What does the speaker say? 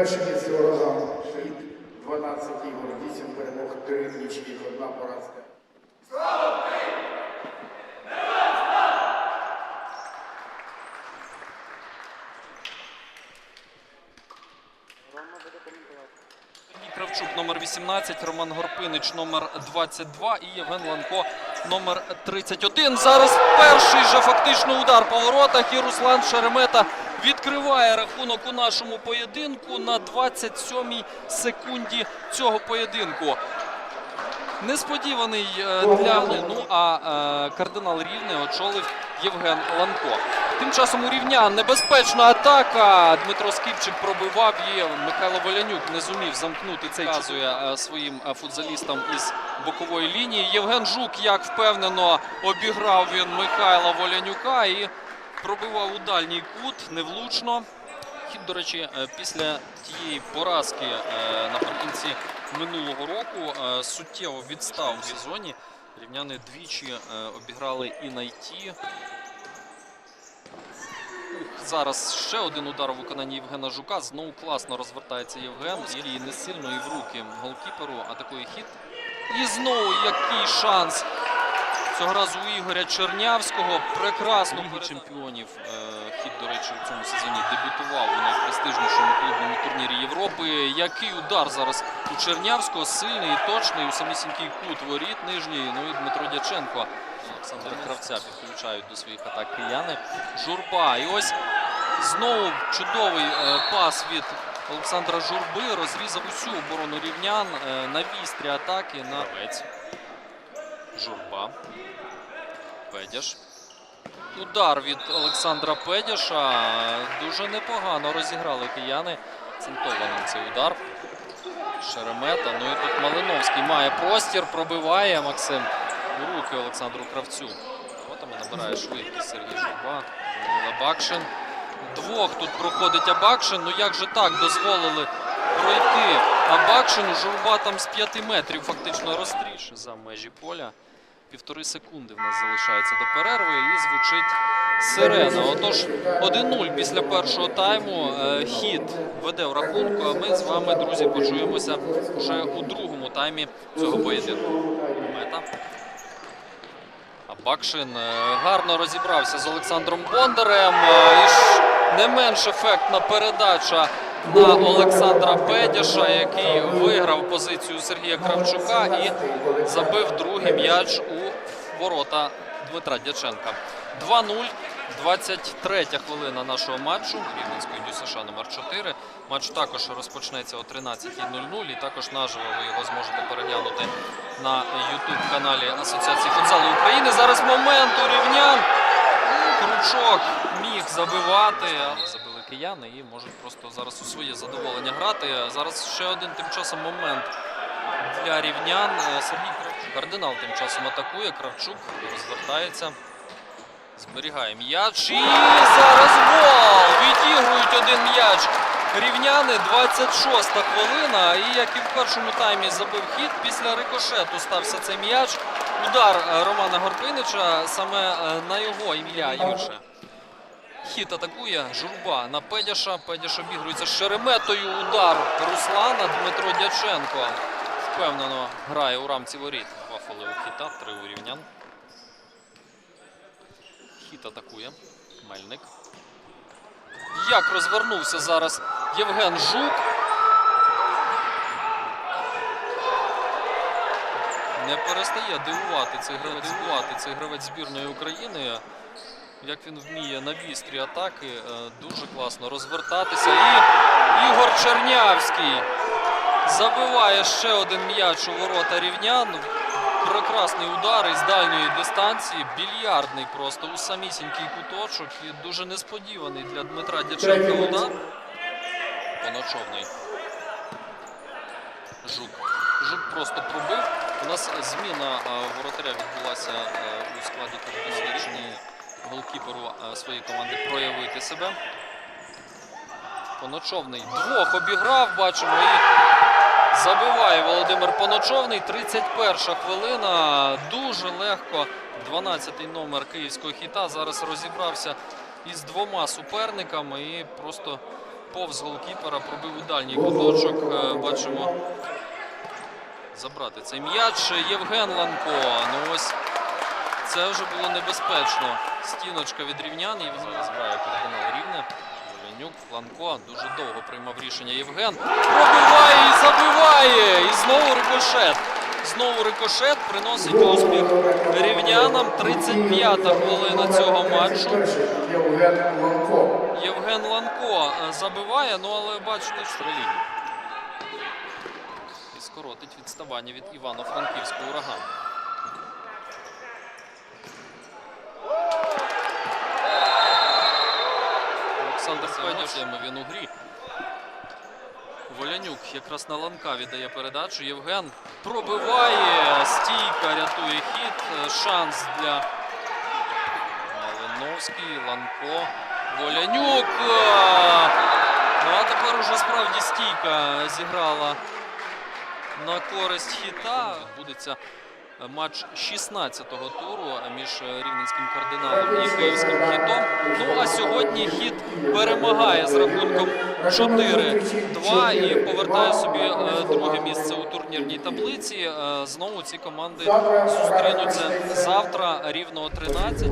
Перше місце ураган Шахід 12 ігор, 8 перемог, 3 нічки, одна поразка. Сергій Кравчук номер 18, Роман Горпинич номер 22 і Євген Ланко номер 31. Зараз перший же фактично удар по воротах і Руслан Шеремета відкриває рахунок у нашому поєдинку на 27-й секунді цього поєдинку. Несподіваний е, для ну а е, кардинал Рівне очолив Євген Ланко. Тим часом у рівнян небезпечна атака. Дмитро Скіпчик пробивав її. Михайло Волянюк не зумів замкнути цей показує е, своїм футзалістам із бокової лінії. Євген Жук, як впевнено, обіграв він Михайла Волянюка і пробивав у дальній кут невлучно. Хід, до речі, е, після тієї поразки е, наприкінці минулого року е, суттєво відстав у сезоні. Рівняни двічі обіграли і найті. Зараз ще один удар у виконанні Євгена Жука. Знову класно розвертається Євген. І не сильно і в руки голкіперу атакує хід. І знову який шанс. Цього разу Ігоря Чернявського. Прекрасно Ліги чемпіонів. Е, Хід, до речі, у цьому сезоні дебютував у найпрестижнішому клубному турнірі Європи. Який удар зараз у Чернявського. Сильний і точний. У самісінький кут воріт нижній. Ну і Дмитро Дяченко. Олександра Кравця підключають до своїх атак кияни. Журба. І ось знову чудовий е, пас від Олександра Журби. Розрізав усю оборону рівнян е, на вістрі атаки на. Журба. Педяш. Удар від Олександра Педяша. Дуже непогано розіграли кияни. Центованим цей удар. Шеремета. Ну і тут Малиновський має простір, пробиває Максим у руки Олександру Кравцю. Отами набирає швидкість Сергій Журба. Абакшин. Двох тут проходить Абакшин. Ну як же так дозволили пройти Абакшину? Журба там з 5 метрів фактично розстріше за межі поля. Півтори секунди в нас залишається до перерви і звучить сирена. Отож, 1-0 після першого тайму. Е, Хід веде в рахунку. А ми з вами, друзі, почуємося вже у другому таймі цього поєдинку. Мета. А Бакшин е, гарно розібрався з Олександром Бондарем. Е, І ж не менш ефектна передача на Олександра Педяша, який виграв позицію Сергія Кравчука і забив другий м'яч у ворота Дмитра Дяченка. 2-0. 23 хвилина нашого матчу Рівненської ДЮСШ номер 4 Матч також розпочнеться о 13.00 і також наживо ви його зможете переглянути на youtube каналі Асоціації футзалу України. Зараз момент у рівнян. Кручок міг забивати. але Забили кияни і можуть просто зараз у своє задоволення грати. Зараз ще один тим часом момент для рівнян. Е, Сергій Кравчук. Кардинал тим часом атакує. Кравчук розвертається. Зберігає м'яч. І зараз гол! Відігрують один м'яч. Рівняни 26 хвилина. І як і в першому таймі забив хід, після рикошету стався цей м'яч. Удар е, Романа Горпинича саме е, на його ім'я Юрше. Хід атакує журба на Педяша. Педяш обігрується з шереметою. Удар Руслана Дмитро Дяченко. Впевнено грає у рамці воріт. Два фоли у хіта, три у рівнян. Хіт атакує. Мельник. Як розвернувся зараз Євген Жук. Не перестає дивувати цей гравець, дивувати цей гравець збірної України. Як він вміє на вістрі атаки, е, дуже класно розвертатися. І Ігор Чернявський забиває ще один м'яч у ворота рівнян. Прекрасний удар із дальньої дистанції, більярдний просто у самісінький куточок і дуже несподіваний для Дмитра Дяченка удар. Поночовний. Жук. Жук просто пробив. У нас зміна е, воротаря відбулася е, у складі підвищення голкіперу е, своєї команди проявити себе. Поночовний двох обіграв, бачимо, і Забиває Володимир Поночовний. 31 хвилина. Дуже легко. 12-й номер київського хіта зараз розібрався із двома суперниками і просто повз голкіпера, пробив у дальній куточок. Е, Бачимо забрати цей м'яч. Євген Ланко. Ну ось це вже було небезпечно. Стіночка від рівнян. І він називає кардинал рівне. Оленюк, Ланко дуже довго приймав рішення. Євген пробиває і забиває. І знову рикошет. Знову рикошет приносить успіх рівнянам. 35-та хвилина цього матчу. Євген Ланко. Е, забиває, ну але бачите, стрілі. І скоротить відставання від Івано-Франківського ураган. Олександр Федєв, він у грі. Волянюк якраз на ланка віддає передачу. Євген пробиває. Стійка рятує хід. Шанс для Малиновський, Ланко, Волянюк. Ну а тепер уже справді стійка зіграла на користь хіта. Відбудеться матч 16-го туру між е, рівненським кардиналом і київським хітом. Ну а сьогодні хіт перемагає з рахунком 4-2 і повертає собі е, друге місце у турнірній таблиці. Е, Знову ці команди зустрінуться завтра рівно о 13